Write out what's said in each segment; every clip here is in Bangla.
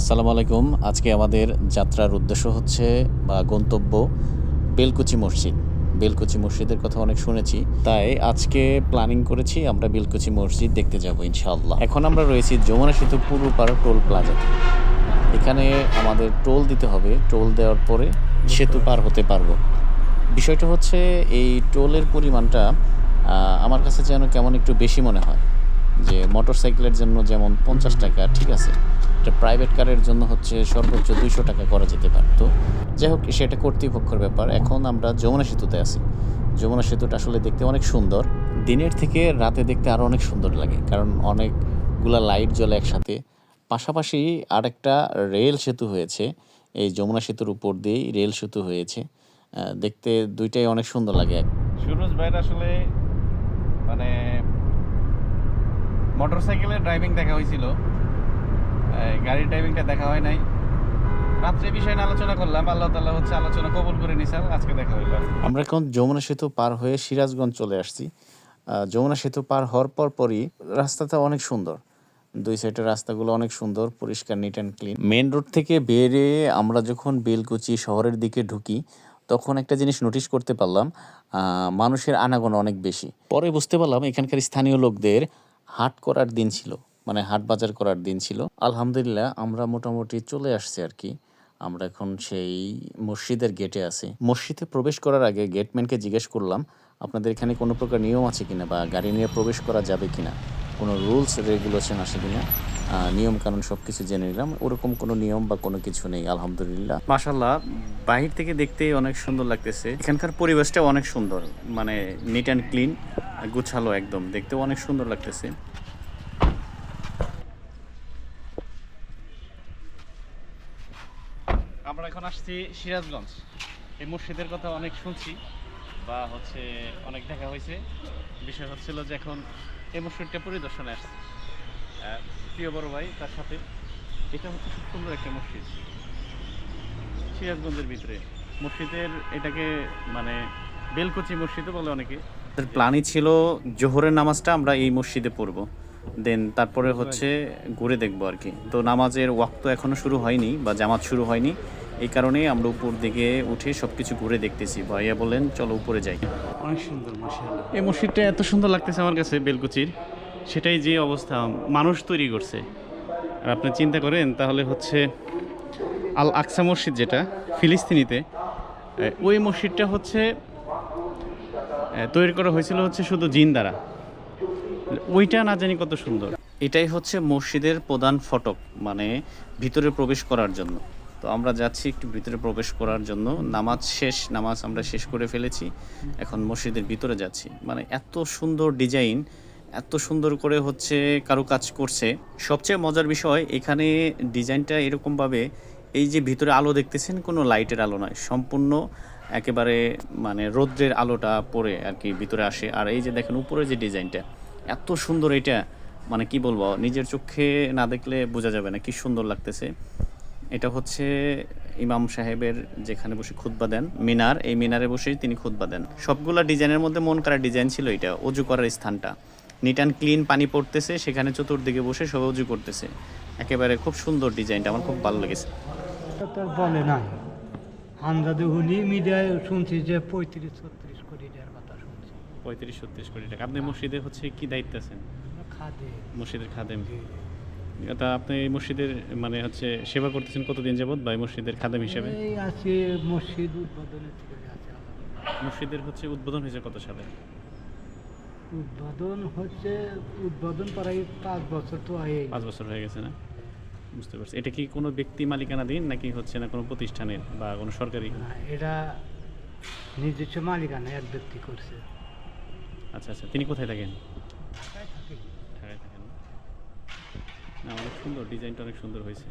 আসসালামু আলাইকুম। আজকে আমাদের যাত্রার উদ্দেশ্য হচ্ছে, বা গন্তব্য বেলকুচি মসজিদ। বেলকুচি মসজিদের কথা অনেক শুনেছি, তাই আজকে প্ল্যানিং করেছি আমরা বেলকুচি মসজিদ দেখতে যাব ইনশাআল্লাহ। এখন আমরা রয়েছি যমুনা সেতু পূর্বপাড়া টোল প্লাজাতে এখানে আমাদের টোল দিতে হবে। টোল দেওয়ার পরে সেতু পার হতে পারব। বিষয়টা হচ্ছে, এই টোলের পরিমাণটা আমার কাছে যেন কেমন একটু বেশি মনে হয়। যে মোটর সাইকেলের জন্য যেমন পঞ্চাশ টাকা, ঠিক আছে? এটা প্রাইভেট কারের জন্য হচ্ছে সর্বোচ্চ দুইশো টাকা করা যেতে পারতো যাই হোক, সেটা কর্তৃপক্ষের ব্যাপার। এখন আমরা যমুনা সেতুতে আছি। যমুনা সেতুটা আসলে দেখতে অনেক সুন্দর। দিনের থেকে রাতে দেখতে আরও অনেক সুন্দর লাগে, কারণ অনেকগুলা লাইট জ্বলে একসাথে। পাশাপাশি আরেকটা রেল সেতু হয়েছে। এই যমুনা সেতুর উপর দিয়েই রেল সেতু হয়েছে। দেখতে দুইটাই অনেক সুন্দর লাগে। সুরজ ভাইয়ের আসলে মানে মোটর সাইকেলের ড্রাইভিং দেখা হয়েছিল। গাড়ির ড্রাইভিংটা দেখা হয় নাই। রাত্রে বিষয় নিয়ে আলোচনা করলাম, আল্লাহ তাআলা হচ্ছে আলোচনা কবুল করে নিছেন আজকে দেখা হইল। আমরা এখন যমুনা সেতু পার হয়ে সিরাজগঞ্জ চলে আসছি। যমুনা সেতু পার হওয়ার পর পরই রাস্তাটা অনেক সুন্দর। দুই সাইডের রাস্তাগুলো অনেক সুন্দর, পরিষ্কার neat and clean main road থেকে বেরিয়ে আমরা যখন বেলকুচি শহরের দিকে ঢুকি, তখন একটা জিনিস নোটিশ করতে পারলাম মানুষের আনাগোনা অনেক বেশি। পরে বুঝতে পারলাম এখানকার স্থানীয় লোকদের হাট করার দিন ছিল। মানে হাট বাজার করার দিন ছিল। আলহামদুলিল্লাহ আমরা মোটামুটি চলে আসছি আর কি। আমরা এখন সেই মসজিদের গেটে আছি। মসজিদে প্রবেশ করার আগে গেটম্যানকে জিজ্ঞেস করলাম আপনাদের এখানে কোনো প্রকার নিয়ম আছে কিনা বা গাড়ি নিয়ে প্রবেশ করা যাবে কিনা? কোনো রুলস রেগুলেশন আছে কিনা? আহ, নিয়ম কানুন সব কিছু জেনে নিলাম। ওরকম কোনো নিয়ম বা কোনো কিছু নেই আলহামদুলিল্লাহ। মাশাল্লাহ বাহির থেকে দেখতেই অনেক সুন্দর লাগতেছে। এখানকার পরিবেশটা অনেক সুন্দর মানে নিট অ্যান্ড ক্লিন গুছালো একদম। দেখতেও অনেক সুন্দর লাগতেছে। আমরা এখন আসছি সিরাজগঞ্জ। এই মসজিদের কথা অনেক শুনছি বা হচ্ছে অনেক দেখা হয়েছে। বিষয় হচ্ছিল যে এখন এই মসজিদটা পরিদর্শনে আসছে। প্রিয় বড় ভাই, তার সাথে এটা হচ্ছে খুব সুন্দর একটা মসজিদ। সিরাজগঞ্জের ভিতরে। মসজিদের এটাকে মানে বেলকুচি মসজিদও বলে অনেকে। প্ল্যানই ছিল জোহরের নামাজটা আমরা এই মসজিদে পড়ব। দেন তারপরে হচ্ছে ঘুরে দেখব আর কি। তো নামাজের ওয়াক্ত এখনও শুরু হয়নি বা জামাত শুরু হয়নি। এই কারণেই আমরা উপর দিকে উঠে সব কিছু ঘুরে দেখতেছি। ভাইয়া বলেন চলো উপরে যাই। অনেক সুন্দর এই মসজিদটা এত সুন্দর লাগতেছে আমার কাছে বেলকুচির। সেটাই যে অবস্থা মানুষ তৈরি করছে। আর আপনি চিন্তা করেন তাহলে হচ্ছে আল আকসা মসজিদ যেটা ফিলিস্তিনিতে ওই মসজিদটা হচ্ছে তৈরি করা হয়েছিল হচ্ছে শুধু জিন দ্বারা। ওইটা না জানি কত সুন্দর। এটাই হচ্ছে মসজিদের প্রধান ফটক মানে ভিতরে প্রবেশ করার জন্য। তো আমরা যাচ্ছি একটু ভিতরে প্রবেশ করার জন্য। নামাজ শেষ, নামাজ আমরা শেষ করে ফেলেছি। এখন মসজিদের ভিতরে যাচ্ছি। মানে এত সুন্দর ডিজাইন, এত সুন্দর করে হচ্ছে কারও কাজ করছে। সবচেয়ে মজার বিষয়, এখানে ডিজাইনটা এরকমভাবে এই যে ভিতরে আলো দেখতেছেন, কোনো লাইটের আলো নয়। সম্পূর্ণ একেবারে মানে রৌদ্রের আলোটা পড়ে আর কি ভিতরে আসে। আর এই যে দেখেন উপরে যে ডিজাইনটা, এত সুন্দর এটা। মানে কি বলব, নিজের চোখে না দেখলে বোঝা যাবে না, কি সুন্দর লাগতেছে। এটা হচ্ছে ইমাম সাহেবের যেখানে বসে খুতবা দেন মিনার এই মিনারে বসেই তিনি খুতবা দেন। সবগুলা ডিজাইনের মধ্যে মন করা ডিজাইন ছিল এটা অজু করার স্থানটা। নিট অ্যান্ড ক্লিন পানি পড়তেছে সেখানে চতুর্দিকে বসে সবাই অজু করতেছে। একেবারে খুব সুন্দর ডিজাইনটা আমার খুব ভালো লেগেছে। বলে নাই। আমরা দেখুনি মিডিয়ায় শুনছি যে পঁয়ত্রিশ ছত্রিশ কোটি টাকার কথা শুনছি। পঁয়ত্রিশ ছত্রিশ কোটি টাকা। আপনি মসজিদে হচ্ছে কি দায়িত্ব আছেন? খাদে মসজিদের খাদেম। তা আপনি এই মসজিদের মানে হচ্ছে সেবা করতেছেন কতদিন যাবত বা এই মসজিদের খাদেম হিসেবে? এই মসজিদ উদ্বোধনের থেকে আছে মসজিদের হচ্ছে উদ্বোধন হয়েছে কত সালে? উদ্বোধন হচ্ছে উদ্বোধন প্রায় পাঁচ বছর তো হয়ে পাঁচ বছর হয়ে গেছে না? বুঝতে পারছি। এটা কি কোনো ব্যক্তি মালিকানাধীন নাকি হচ্ছে না কোনো প্রতিষ্ঠানের বা কোনো সরকারি? এটা নিজস্ব মালিকানা এক ব্যক্তি করছে। আচ্ছা আচ্ছা। তিনি কোথায় থাকেন ঢাকায় থাকি ঢাকায় থাকেন না অনেক সুন্দর ডিজাইনটা অনেক সুন্দর হয়েছে।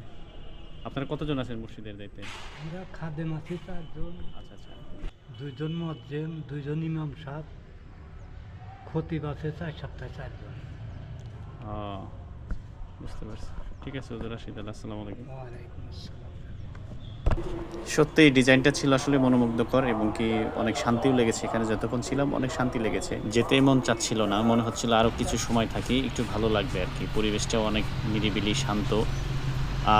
আপনারা কতজন আছেন মুর্শিদের দায়িত্বে? আমরা খাদেম আছি চারজন। আচ্ছা আচ্ছা। দুইজন মজ্জেম দুইজন ইমাম সাহ খতিব আছে চার সপ্তাহে চারজন। ও, বুঝতে পারছি। ঠিক আছে হুজুর রাশিদ আল্লাহ আসসালামু আলাইকুম। ওয়ালাইকুম আসসালাম। সত্যি, এই ডিজাইনটা ছিল আসলে মনোমুগ্ধকর এবং কি অনেক শান্তিও লেগেছে এখানে যতক্ষণ ছিলাম, অনেক শান্তি লেগেছে। যেতেই মন চাচ্ছিল না, মনে হচ্ছিল আরও কিছু সময় থাকি, একটু ভালো লাগবে আর কি। পরিবেশটাও অনেক নিরিবিলি, শান্ত।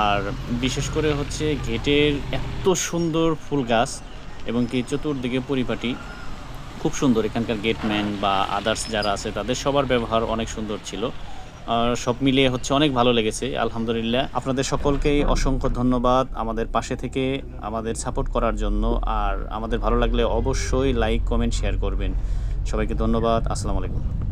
আর বিশেষ করে হচ্ছে গেটের এত সুন্দর ফুল গাছ এবং কি চতুর্দিকে পরিপাটি, খুব সুন্দর। এখানকার গেটম্যান বা আদার্স যারা আছে, তাদের সবার ব্যবহার অনেক সুন্দর ছিল। সব মিলিয়ে হচ্ছে অনেক ভালো লেগেছে, আলহামদুলিল্লাহ। আপনাদের সকলকে অসংখ্য ধন্যবাদ আমাদের পাশে থেকে আমাদের সাপোর্ট করার জন্য, আর আমাদের ভালো লাগলে অবশ্যই লাইক, কমেন্ট, শেয়ার করবেন। সবাইকে ধন্যবাদ, আসসালামু আলাইকুম।